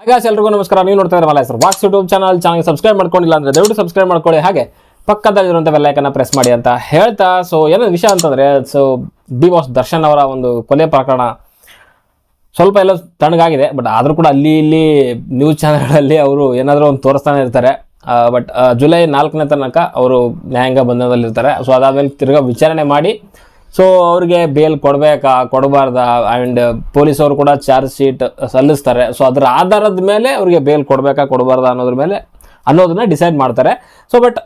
ಹಾಗಾಸ್ ಎಲ್ರಿಗೂ ನಮಸ್ಕಾರ. ನೀವು ನೋಡ್ತಾ ಇದ್ರೆ ಮಲ ಸರ್ ವಾಕ್ಸ್ ಯೂಟ್ಯೂಬ್ ಚಾನಲ್ ಚಾನಲ್ ಸಬ್ಸ್ಕ್ರೈಬ್ ಮಾಡ್ಕೊಂಡಿಲ್ಲ ಅಂದ್ರೆ ದಯವಿಟ್ಟು ಸಬ್ಸ್ಕ್ರೈಬ್ ಮಾಡ್ಕೊಳ್ಳಿ. ಹಾಗೆ ಪಕ್ಕದಲ್ಲಿರುವಂಥ ಬೆಲ್ಲೈಕನ್ನ ಪ್ರೆಸ್ ಮಾಡಿ ಅಂತ ಹೇಳ್ತಾ. ಸೊ ಏನೋ ವಿಷಯ ಅಂತಂದರೆ ಸೊ ಬಿ ಬಾಸ್ ದರ್ಶನ್ ಅವರ ಒಂದು ಕೊಲೆ ಪ್ರಕರಣ ಸ್ವಲ್ಪ ಎಲ್ಲ ತಣ್ಣಗಾಗಿದೆ. ಬಟ್ ಆದರೂ ಕೂಡ ಅಲ್ಲಿ ಇಲ್ಲಿ ನ್ಯೂಸ್ ಚಾನಲ್ಗಳಲ್ಲಿ ಅವರು ಏನಾದರೂ ಒಂದು ತೋರಿಸ್ತಾನೆ ಇರ್ತಾರೆ. ಬಟ್ ಜುಲೈ ನಾಲ್ಕನೇ ತನಕ ಅವರು ನ್ಯಾಯಾಂಗ ಬಂಧನದಲ್ಲಿರ್ತಾರೆ. ಸೊ ಅದಾದಮೇಲೆ ತಿರ್ಗಾ ವಿಚಾರಣೆ ಮಾಡಿ ಸೊ ಅವ್ರಿಗೆ ಬೇಲ್ ಕೊಡಬೇಕಾ, ಕೊಡಬಾರ್ದಾ? ಆ್ಯಂಡ್ ಪೊಲೀಸವರು ಕೂಡ ಚಾರ್ಜ್ ಶೀಟ್ ಸಲ್ಲಿಸ್ತಾರೆ. ಸೊ ಅದರ ಆಧಾರದ ಮೇಲೆ ಅವ್ರಿಗೆ ಬೇಲ್ ಕೊಡಬೇಕಾ, ಕೊಡಬಾರ್ದಾ ಅನ್ನೋದ್ರ ಮೇಲೆ ಅನ್ನೋದನ್ನ ಡಿಸೈಡ್ ಮಾಡ್ತಾರೆ. ಸೊ ಬಟ್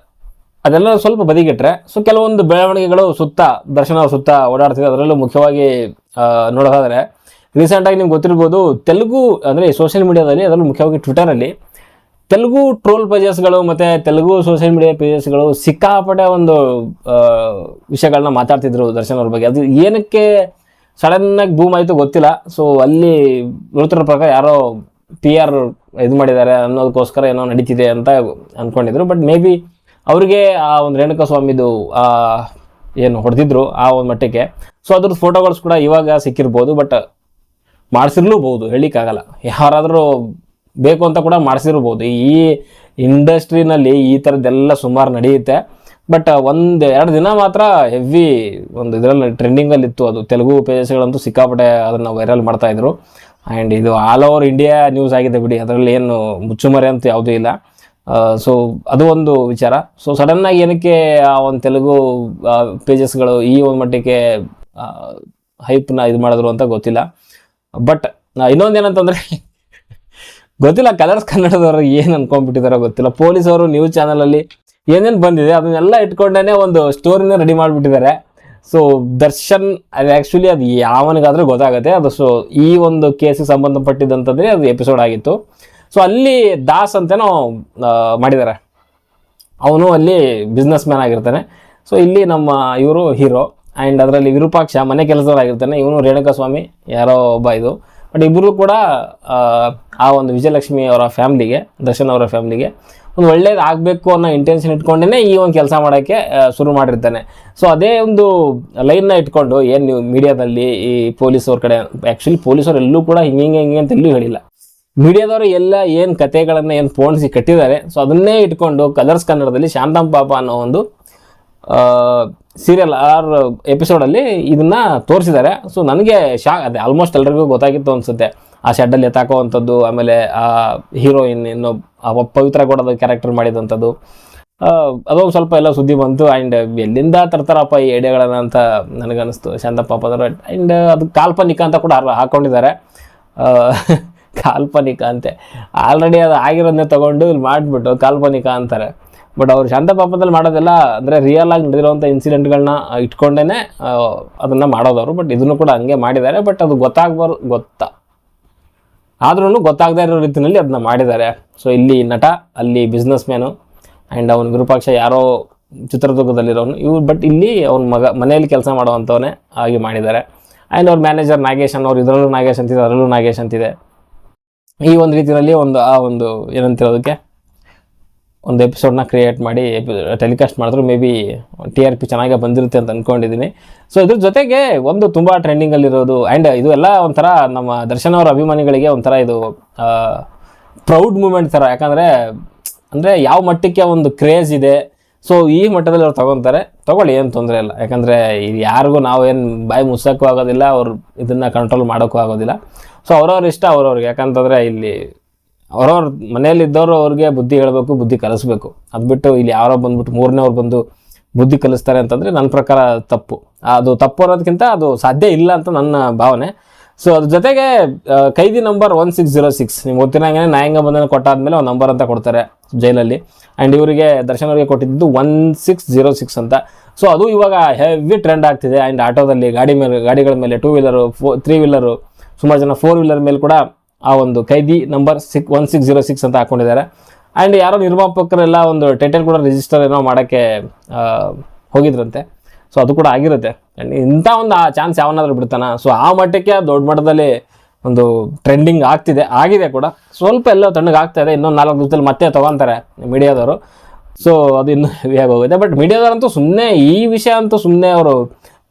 ಅದೆಲ್ಲ ಸ್ವಲ್ಪ ಬದಿಗಿಟ್ರೆ ಸೊ ಕೆಲವೊಂದು ಬೆಳವಣಿಗೆಗಳು ಸುತ್ತ, ದರ್ಶನ ಸುತ್ತ ಓಡಾಡ್ತಿದೆ. ಅದರಲ್ಲೂ ಮುಖ್ಯವಾಗಿ ನೋಡೋದಾದರೆ ರೀಸೆಂಟಾಗಿ ನಿಮ್ಗೆ ಗೊತ್ತಿರ್ಬೋದು, ತೆಲುಗು ಅಂದರೆ ಸೋಷಿಯಲ್ ಮೀಡಿಯಾದಲ್ಲಿ ಅದರಲ್ಲೂ ಮುಖ್ಯವಾಗಿ ಟ್ವಿಟರಲ್ಲಿ ತೆಲುಗು ಟ್ರೋಲ್ ಪೇಜಸ್ಗಳು ಮತ್ತು ತೆಲುಗು ಸೋಷಿಯಲ್ ಮೀಡಿಯಾ ಪೇಜಸ್ಗಳು ಸಿಕ್ಕಾಪಟ್ಟೆ ಒಂದು ವಿಷಯಗಳನ್ನ ಮಾತಾಡ್ತಿದ್ರು ದರ್ಶನ್ ಅವ್ರ ಬಗ್ಗೆ. ಅದು ಏನಕ್ಕೆ ಸಡನ್ನಾಗಿ ಬೂಮ್ ಆಯಿತು ಗೊತ್ತಿಲ್ಲ. ಸೊ ಅಲ್ಲಿ ಮೃತರ ಪ್ರಕಾರ ಯಾರೋ ಪಿ ಆರ್ ಇದು ಮಾಡಿದ್ದಾರೆ ಅನ್ನೋದಕ್ಕೋಸ್ಕರ ಏನೋ ನಡೀತಿದೆ ಅಂತ ಅಂದ್ಕೊಂಡಿದ್ರು ಬಟ್ ಮೇ ಬಿ ಅವ್ರಿಗೆ ಆ ಒಂದು ರೇಣುಕಾ ಸ್ವಾಮಿದು ಏನು ಹೊಡೆದಿದ್ರು ಆ ಒಂದು ಮಟ್ಟಕ್ಕೆ ಸೊ ಅದ್ರದ್ದು ಫೋಟೋಗಳು ಕೂಡ ಇವಾಗ ಸಿಕ್ಕಿರ್ಬೋದು ಬಟ್ ಮಾಡಿಸಿರ್ಲೂಬಹುದು ಹೇಳಿಕ್ಕಾಗಲ್ಲ ಯಾರಾದರೂ ಬೇಕು ಅಂತ ಕೂಡ ಮಾಡಿಸಿರ್ಬೋದು. ಈ ಇಂಡಸ್ಟ್ರಿನಲ್ಲಿ ಈ ಥರದ್ದೆಲ್ಲ ಸುಮಾರು ನಡೆಯುತ್ತೆ. ಬಟ್ ಒಂದು ಎರಡು ದಿನ ಮಾತ್ರ ಹೆವಿ ಒಂದು ಇದರಲ್ಲಿ ಟ್ರೆಂಡಿಂಗಲ್ಲಿ ಇತ್ತು ಅದು. ತೆಲುಗು ಪೇಜಸ್ಗಳಂತೂ ಸಿಕ್ಕಾಪಟ್ಟೆ ಅದನ್ನು ವೈರಲ್ ಮಾಡ್ತಾಯಿದ್ರು ಆ್ಯಂಡ್ ಇದು ಆಲ್ ಓವರ್ ಇಂಡಿಯಾ ನ್ಯೂಸ್ ಆಗಿದೆ ಬಿಡಿ. ಅದರಲ್ಲಿ ಏನು ಮುಚ್ಚುಮರೆ ಅಂತ ಯಾವುದೂ ಇಲ್ಲ. ಸೊ ಅದು ಒಂದು ವಿಚಾರ. ಸೊ ಸಡನ್ನಾಗಿ ಏನಕ್ಕೆ ಆ ಒಂದು ತೆಲುಗು ಪೇಜಸ್ಗಳು ಈ ಒಂದು ಮಟ್ಟಕ್ಕೆ ಹೈಪ್ನ ಇದು ಮಾಡಿದ್ರು ಅಂತ ಗೊತ್ತಿಲ್ಲ. ಬಟ್ ಇನ್ನೊಂದೇನಂತಂದ್ರೆ ಗೊತ್ತಿಲ್ಲ ಕಲರ್ಸ್ ಕನ್ನಡದವರು ಏನು ಅನ್ಕೊಂಡ್ಬಿಟ್ಟಿದಾರೋ ಗೊತ್ತಿಲ್ಲ. ಪೊಲೀಸ್ ಅವರು ನ್ಯೂಸ್ ಚಾನಲಲ್ಲಿ ಏನೇನು ಬಂದಿದೆ ಅದನ್ನೆಲ್ಲ ಇಟ್ಕೊಂಡೇ ಒಂದು ಸ್ಟೋರಿನ ರೆಡಿ ಮಾಡಿಬಿಟ್ಟಿದ್ದಾರೆ. ಸೊ ದರ್ಶನ್, ಅದು ಆ್ಯಕ್ಚುಲಿ ಅದು ಯಾವನಿಗಾದ್ರೂ ಗೊತ್ತಾಗುತ್ತೆ. ಅದು ಸೊ ಈ ಒಂದು ಕೇಸಿಗೆ ಸಂಬಂಧಪಟ್ಟಿದ್ದಂಥದ್ದೇ ಅದು ಎಪಿಸೋಡ್ ಆಗಿತ್ತು. ಸೊ ಅಲ್ಲಿ ದಾಸ್ ಅಂತೇನೋ ಮಾಡಿದ್ದಾರೆ. ಅವನು ಅಲ್ಲಿ ಬಿಸ್ನೆಸ್ ಮ್ಯಾನ್ ಆಗಿರ್ತಾನೆ. ಸೊ ಇಲ್ಲಿ ನಮ್ಮ ಇವರು ಹೀರೋ ಆ್ಯಂಡ್ ಅದರಲ್ಲಿ ವಿರೂಪಾಕ್ಷ ಮನೆ ಕೆಲಸದವರಾಗಿರ್ತಾನೆ. ಇವನು ರೇಣುಕಾ ಸ್ವಾಮಿ ಯಾರೋ ಒಬ್ಬ ಇದು. ಬಟ್ ಇಬ್ಬರು ಕೂಡ ಆ, ಒಂದು ವಿಜಯಲಕ್ಷ್ಮಿ ಅವರ ಫ್ಯಾಮ್ಲಿಗೆ ದರ್ಶನ್ ಅವರ ಫ್ಯಾಮ್ಲಿಗೆ ಒಂದು ಒಳ್ಳೇದು ಆಗಬೇಕು ಅನ್ನೋ ಇಂಟೆನ್ಷನ್ ಇಟ್ಕೊಂಡೇ ಈ ಒಂದು ಕೆಲಸ ಮಾಡೋಕ್ಕೆ ಶುರು ಮಾಡಿರ್ತಾನೆ. ಸೊ ಅದೇ ಒಂದು ಲೈನ್ನ ಇಟ್ಕೊಂಡು ಏನು ನೀವು ಮೀಡಿಯಾದಲ್ಲಿ ಈ ಪೊಲೀಸವ್ರ ಕಡೆ ಆ್ಯಕ್ಚುಲಿ ಪೊಲೀಸವ್ರು ಎಲ್ಲೂ ಕೂಡ ಹಿಂಗೆ ಹಿಂಗೆ ಹಿಂಗೆ ಅಂತ ಎಲ್ಲೂ ಹೇಳಿಲ್ಲ. ಮೀಡಿಯಾದವರು ಎಲ್ಲ ಏನು ಕಥೆಗಳನ್ನು ಏನು ಪೋಣಿಸಿ ಕಟ್ಟಿದ್ದಾರೆ ಸೊ ಅದನ್ನೇ ಇಟ್ಕೊಂಡು ಕಲರ್ಸ್ ಕನ್ನಡದಲ್ಲಿ ಶಾಂತಂ ಪಾಪ ಅನ್ನೋ ಒಂದು ಸೀರಿಯಲ್ ಆರ್ ಎಪಿಸೋಡಲ್ಲಿ ಇದನ್ನ ತೋರಿಸಿದ್ದಾರೆ ಸೊ ನನಗೆ ಶಾ ಅದೇ ಆಲ್ಮೋಸ್ಟ್ ಎಲ್ರಿಗೂ ಗೊತ್ತಾಗಿತ್ತು ಅನಿಸುತ್ತೆ. ಆ ಶೆಡ್ಡಲ್ಲಿ ಎತ್ತಾಕೋವಂಥದ್ದು, ಆಮೇಲೆ ಆ ಹೀರೋಯಿನ್ ಇನ್ನು ಪವಿತ್ರ ಗೌಡದ ಕ್ಯಾರೆಕ್ಟರ್ ಮಾಡಿದಂಥದ್ದು. ಅದೊಂದು ಸ್ವಲ್ಪ ಎಲ್ಲ ಸುದ್ದಿ ಬಂತು ಆ್ಯಂಡ್ ಎಲ್ಲಿಂದ ತರ್ತಾರಪ್ಪ ಈ ಐಡಿಯಾಗಳನ್ನ ಅಂತ ನನಗನ್ನಿಸ್ತು. ಶಾಂತಪ್ಪ ಪಾಪದವರು ಆ್ಯಂಡ್ ಅದು ಕಾಲ್ಪನಿಕ ಅಂತ ಕೂಡ ಹಾಕ್ಕೊಂಡಿದ್ದಾರೆ ಕಾಲ್ಪನಿಕ ಅಂತೆ. ಆಲ್ರೆಡಿ ಅದು ಆಗಿರೋದನ್ನೇ ತೊಗೊಂಡು ಇಲ್ಲಿ ಮಾಡಿಬಿಟ್ಟು ಕಾಲ್ಪನಿಕ ಅಂತಾರೆ. ಬಟ್ ಅವ್ರು ಶಾಂತ ಪಾಪದಲ್ಲಿ ಮಾಡೋದೆಲ್ಲ ಅಂದರೆ ರಿಯಲ್ ಆಗಿ ನಡೆದಿರುವಂಥ ಇನ್ಸಿಡೆಂಟ್ಗಳನ್ನ ಇಟ್ಕೊಂಡೇ ಅದನ್ನು ಮಾಡೋದವರು ಬಟ್ ಇದನ್ನು ಕೂಡ ಹಂಗೆ ಮಾಡಿದ್ದಾರೆ. ಬಟ್ ಅದು ಗೊತ್ತಾಗಬಾರ್ದು ಗೊತ್ತಾ. ಆದ್ರೂ ಗೊತ್ತಾಗದೇ ಇರೋ ರೀತಿಯಲ್ಲಿ ಅದನ್ನ ಮಾಡಿದ್ದಾರೆ. ಸೊ ಇಲ್ಲಿ ನಟ, ಅಲ್ಲಿ ಬಿಸ್ನೆಸ್ ಮ್ಯಾನು ಆ್ಯಂಡ್ ಅವನ ವಿರೂಪಾಕ್ಷ ಯಾರೋ ಚಿತ್ರದುರ್ಗದಲ್ಲಿರೋನು. ಇವ್ರು ಬಟ್ ಇಲ್ಲಿ ಅವ್ನ ಮಗ, ಮನೆಯಲ್ಲಿ ಕೆಲಸ ಮಾಡುವಂಥವನೇ ಹಾಗೆ ಮಾಡಿದ್ದಾರೆ. ಆ್ಯಂಡ್ ಅವ್ರ ಮ್ಯಾನೇಜರ್ ನಾಗೇಶ್ ಅನ್ನೋರು ಇದರಲ್ಲೂ ನಾಗೇಶ್ ಅಂತಿದೆ, ಅದರಲ್ಲೂ ನಾಗೇಶ್ ಅಂತಿದೆ. ಈ ಒಂದು ರೀತಿಯಲ್ಲಿ ಒಂದು, ಆ ಒಂದು ಏನಂತಿರೋದಕ್ಕೆ ಒಂದು ಎಪಿಸೋಡ್ನ ಕ್ರಿಯೇಟ್ ಮಾಡಿ ಟೆಲಿಕಾಸ್ಟ್ ಮಾಡಿದ್ರು maybe T R P ಚೆನ್ನಾಗೇ ಬಂದಿರುತ್ತೆ ಅಂತ ಅಂದ್ಕೊಂಡಿದ್ದೀನಿ ಸೊ ಇದ್ರ ಜೊತೆಗೆ ಒಂದು ತುಂಬ ಟ್ರೆಂಡಿಂಗಲ್ಲಿರೋದು ಆ್ಯಂಡ್ ಇದು ಎಲ್ಲ ಒಂಥರ ನಮ್ಮ ದರ್ಶನ್ ಅವರ ಅಭಿಮಾನಿಗಳಿಗೆ ಒಂಥರ ಇದು ಪ್ರೌಡ್ ಮೂಮೆಂಟ್ ಥರ ಯಾಕಂದರೆ, ಅಂದರೆ ಯಾವ ಮಟ್ಟಕ್ಕೆ ಒಂದು ಕ್ರೇಜ್ ಇದೆ ಸೊ ಈ ಮಟ್ಟದಲ್ಲಿ ಅವ್ರು ತಗೊತಾರೆ. ತೊಗೊಳ್ಳಿ, ಏನು ತೊಂದರೆ ಇಲ್ಲ. ಯಾಕಂದರೆ ಯಾರಿಗೂ ನಾವೇನು ಬಾಯಿ ಮುಚ್ಚೋಕ್ಕೂ ಆಗೋದಿಲ್ಲ, ಅವ್ರು ಇದನ್ನು ಕಂಟ್ರೋಲ್ ಮಾಡೋಕ್ಕೂ ಆಗೋದಿಲ್ಲ. ಸೊ ಅವ್ರವ್ರ ಇಷ್ಟ ಅವ್ರವ್ರಿಗೆ. ಯಾಕಂತಂದರೆ ಇಲ್ಲಿ ಅವ್ರವ್ರ ಮನೆಯಲ್ಲಿದ್ದವರು ಅವ್ರಿಗೆ ಬುದ್ಧಿ ಹೇಳಬೇಕು, ಬುದ್ಧಿ ಕಲಿಸ್ಬೇಕು. ಅದು ಬಿಟ್ಟು ಇಲ್ಲಿ ಯಾರೋ ಬಂದ್ಬಿಟ್ಟು ಮೂರನೇವ್ರು ಬಂದು ಬುದ್ಧಿ ಕಲಿಸ್ತಾರೆ ಅಂತಂದರೆ ನನ್ನ ಪ್ರಕಾರ ತಪ್ಪು. ಅದು ತಪ್ಪು ಅನ್ನೋದಕ್ಕಿಂತ ಅದು ಸಾಧ್ಯ ಇಲ್ಲ ಅಂತ ನನ್ನ ಭಾವನೆ. ಸೊ ಅದ್ರ ಜೊತೆಗೆ ಕೈದಿ number one six zero six ನಿಮ್ಗೆ ಗೊತ್ತಿರಂಗೆ ನ್ಯಾಯಾಂಗ ಬಂಧನ ಕೊಟ್ಟಾದ್ಮೇಲೆ ಒಂದು ನಂಬರ್ ಅಂತ ಕೊಡ್ತಾರೆ ಜೈಲಲ್ಲಿ. ಆ್ಯಂಡ್ ಇವರಿಗೆ, ದರ್ಶನ್ ಅವರಿಗೆ ಕೊಟ್ಟಿದ್ದು ಒನ್ ಸಿಕ್ಸ್ ಜೀರೋ ಸಿಕ್ಸ್ ಅಂತ. ಸೊ ಅದು ಇವಾಗ ಹೆವಿ ಟ್ರೆಂಡ್ ಆಗ್ತಿದೆ. ಆ್ಯಂಡ್ ಆಟೋದಲ್ಲಿ ಗಾಡಿ ಮೇಲೆ, ಗಾಡಿಗಳ ಮೇಲೆ two wheeler four three wheeler ಸುಮಾರು ಜನ ಫೋರ್ ವೀಲರ್ ಮೇಲೆ ಕೂಡ ಆ ಒಂದು ಕೈದಿ number six one six zero six ಅಂತ ಹಾಕೊಂಡಿದ್ದಾರೆ. ಆ್ಯಂಡ್ ಯಾರೋ ನಿರ್ಮಾಪಕರೆಲ್ಲ ಒಂದು ಟೈಟಲ್ ಕೂಡ ರಿಜಿಸ್ಟರ್ ಏನೋ ಮಾಡೋಕ್ಕೆ ಹೋಗಿದ್ರಂತೆ. ಸೊ ಅದು ಕೂಡ ಆಗಿರುತ್ತೆ. ಆ್ಯಂಡ್ ಇಂಥ ಒಂದು, ಆ ಚಾನ್ಸ್ ಯಾವನಾದ್ರೂ ಬಿಡ್ತಾನ? ಸೊ ಆ ಮಟ್ಟಕ್ಕೆ ದೊಡ್ಡ ಮಟ್ಟದಲ್ಲಿ ಒಂದು ಟ್ರೆಂಡಿಂಗ್ ಆಗ್ತಿದೆ. ಆಗಿದೆ ಕೂಡ. ಸ್ವಲ್ಪ ಎಲ್ಲೋ ತಣ್ಣಗೆ ಆಗ್ತಾ ಇದೆ. ಇನ್ನೊಂದು ನಾಲ್ಕು ದಿವಸದಲ್ಲಿ ಮತ್ತೆ ತೊಗೊತಾರೆ ಮೀಡಿಯಾದವರು. ಸೊ ಅದು ಇನ್ನೂ ಹೋಗುತ್ತೆ ಬಟ್ ಮೀಡಿಯಾದವರಂತೂ ಸುಮ್ಮನೆ ಈ ವಿಷಯ ಅಂತೂ ಸುಮ್ಮನೆ ಅವರು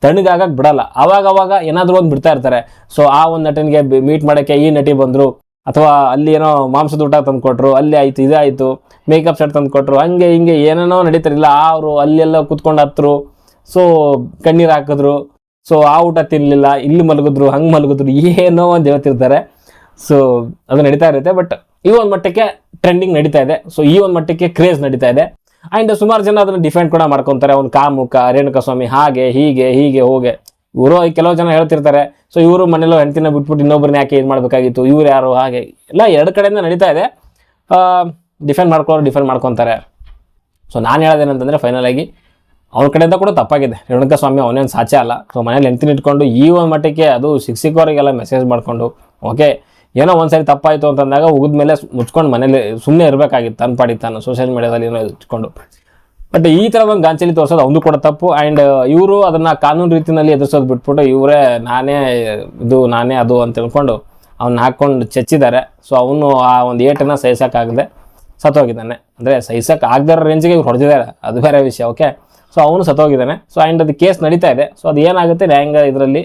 ತಣ್ಣಗಾಗಕ್ಕೆ ಬಿಡಲ್ಲ. ಅವಾಗ ಅವಾಗ ಏನಾದರೂ ಒಂದು ಬಿಡ್ತಾ ಇರ್ತಾರೆ. ಸೊ ಆ ಒಂದು ನಟನಿಗೆ ಮೀಟ್ ಮಾಡೋಕ್ಕೆ ಈ ನಟಿ ಬಂದರು. ಅಥವಾ ಅಲ್ಲಿ ಏನೋ ಮಾಂಸದ ಊಟ ತಂದುಕೊಟ್ರು ಅಲ್ಲಿ ಆಯಿತು ಇದಾಯಿತು ಮೇಕಪ್ ಸೆಟ್ ತಂದು ಕೊಟ್ರು, ಹಂಗೆ ಹಿಂಗೆ ಏನೇನೋ ನಡೀತಾರಿಲ್ಲ ಅವರು ಅಲ್ಲೆಲ್ಲ ಕುತ್ಕೊಂಡು ಹತ್ತರು ಸೊ ಕಣ್ಣೀರು ಹಾಕಿದ್ರು. ಸೊ ಆ ಊಟ ತಿನ್ನಲಿಲ್ಲ ಇಲ್ಲಿ ಮಲಗಿದ್ರು, ಹಂಗೆ ಮಲಗಿದ್ರು, ಏನೋ ಒಂದು ಹೇಳ್ತಿರ್ತಾರೆ. ಸೊ ಅದು ನಡೀತಾ ಇರುತ್ತೆ. ಬಟ್ ಈ ಒಂದು ಮಟ್ಟಕ್ಕೆ ಟ್ರೆಂಡಿಂಗ್ ನಡೀತಾ ಇದೆ. ಸೊ ಈ ಒಂದು ಮಟ್ಟಕ್ಕೆ ಕ್ರೇಜ್ ನಡೀತಾ ಇದೆ. ಆ್ಯಂಡ್ ಸುಮಾರು ಜನ ಅದನ್ನು ಡಿಫೆಂಡ್ ಕೂಡ ಮಾಡ್ಕೊತಾರೆ. ಅವ್ನು ಕಾಮುಕ ರೇಣುಕಸ್ವಾಮಿ ಹಾಗೆ, ಹೀಗೆ ಹೀಗೆ, ಹೋಗೆ. ಇವರು ಕೆಲವು ಜನ ಹೇಳ್ತಿರ್ತಾರೆ. ಸೊ ಇವರು ಮನೇಲೋ ಹೆಂಡತಿನ ಬಿಟ್ಬಿಟ್ಟು ಇನ್ನೊಬ್ಬರನ್ನ ಯಾಕೆ ಏನು ಮಾಡಬೇಕಾಗಿತ್ತು? ಇವ್ರು ಯಾರು? ಹಾಗೆ. ಎಲ್ಲ ಎರಡು ಕಡೆಯಿಂದ ನಡೀತಾ ಇದೆ. ಡಿಫೆಂಡ್ ಮಾಡ್ಕೊಳ್ಳೋರು ಡಿಫೆಂಡ್ ಮಾಡ್ಕೊತಾರೆ. ಸೊ ನಾನು ಹೇಳೋದೇನಂತಂದರೆ ಫೈನಲ್ ಆಗಿ ಅವ್ರ ಕಡೆಯಿಂದ ಕೂಡ ತಪ್ಪಾಗಿದೆ. ರೇಣುಕಸ್ವಾಮಿ ಅವನೇನು ಸಾಚೆ ಅಲ್ಲ. ಸೊ ಮನೇಲಿ ಹೆಂಡ್ತಿನ ಇಟ್ಕೊಂಡು ಈ ಒಂದು ಮಟ್ಟಕ್ಕೆ ಅದು ಶಿಕ್ಷಕರಿಗೆಲ್ಲ ಮೆಸೇಜ್ ಮಾಡಿಕೊಂಡು ಓಕೆ ಏನೋ ಒಂದ್ಸರಿ ತಪ್ಪಾಯಿತು ಅಂತಂದಾಗ ಉಗಿದ್ಮೇಲೆ ಮುಚ್ಕೊಂಡು ಮನೇಲಿ ಸುಮ್ಮನೆ ಇರಬೇಕಾಗಿತ್ತು ತನ್ನ ಪಾಡಿ ತಾನು ಸೋಷಿಯಲ್ ಮೀಡಿಯಾದಲ್ಲಿ ಏನೋ ಇಟ್ಕೊಂಡು ಬಟ್ ಈ ಥರ ಒಂದು ಗಾಂಚಲಿ ತೋರಿಸೋದು ಅವನು ಕೂಡ ತಪ್ಪು. ಆ್ಯಂಡ್ ಇವರು ಅದನ್ನು ಕಾನೂನು ರೀತಿಯಲ್ಲಿ ಎದುರಿಸೋದು ಬಿಟ್ಬಿಟ್ಟು ಇವರೇ ನಾನೇ, ಇದು ನಾನೇ ಅದು ಅಂತ ತಿಳ್ಕೊಂಡು ಅವ್ನ ಹಾಕ್ಕೊಂಡು ಚೆಚ್ಚಿದ್ದಾರೆ ಸೊ ಅವನು ಆ ಒಂದು ಏಟನ್ನು ಸಹಿಸೋಕ್ಕಾಗದೆ ಸತ್ತೋಗಿದ್ದಾನೆ. ಅಂದರೆ ಸಹಿಸೋಕೆ ಆಗದಾರ ರೇಂಜಿಗೆ ಇವ್ರು ಹೊಡೆದಿದ್ದಾರೆ. ಅದು ಬೇರೆ ವಿಷಯ ಓಕೆ ಸೊ ಅವನು ಸತ್ತೋಗಿದ್ದಾನೆ. ಸೊ ಆ್ಯಂಡ್ ಅದು ಕೇಸ್ ನಡೀತಾ ಇದೆ. ಸೊ ಅದು ಏನಾಗುತ್ತೆ ನ್ಯಾಯಾಂಗ ಇದರಲ್ಲಿ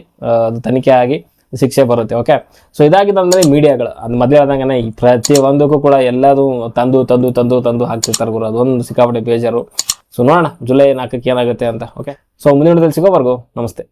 ಅದು ತನಿಖೆ ಆಗಿ ಶಿಕ್ಷೆ ಬರುತ್ತೆ ಓಕೆ ಸೊ ಇದಾಗಿದ್ದಂದ್ರೆ ಮೀಡಿಯಾಗಳು, ಅದು ಮೊದಲೇ ಆದಂಗೆ ಈ ಪ್ರತಿ ಒಂದಕ್ಕೂ ಕೂಡ ಎಲ್ಲದೂ ತಂದು ತಂದು ತಂದು ತಂದು ಹಾಕ್ತಿರ್ತಾರೆ ಗುರು. ಅದೊಂದು ಸಿಕ್ಕಾಪಟ್ಟೆ ಬೇಜಾರು. ಸೊ ನೋಡೋಣ, ಜುಲೈ ನಾಲ್ಕಕ್ಕೆ ಏನಾಗುತ್ತೆ ಅಂತ ಓಕೆ ಸೊ ಮುಂದಿನ ಸಿಗೋವರೆಗೂ, ನಮಸ್ತೆ.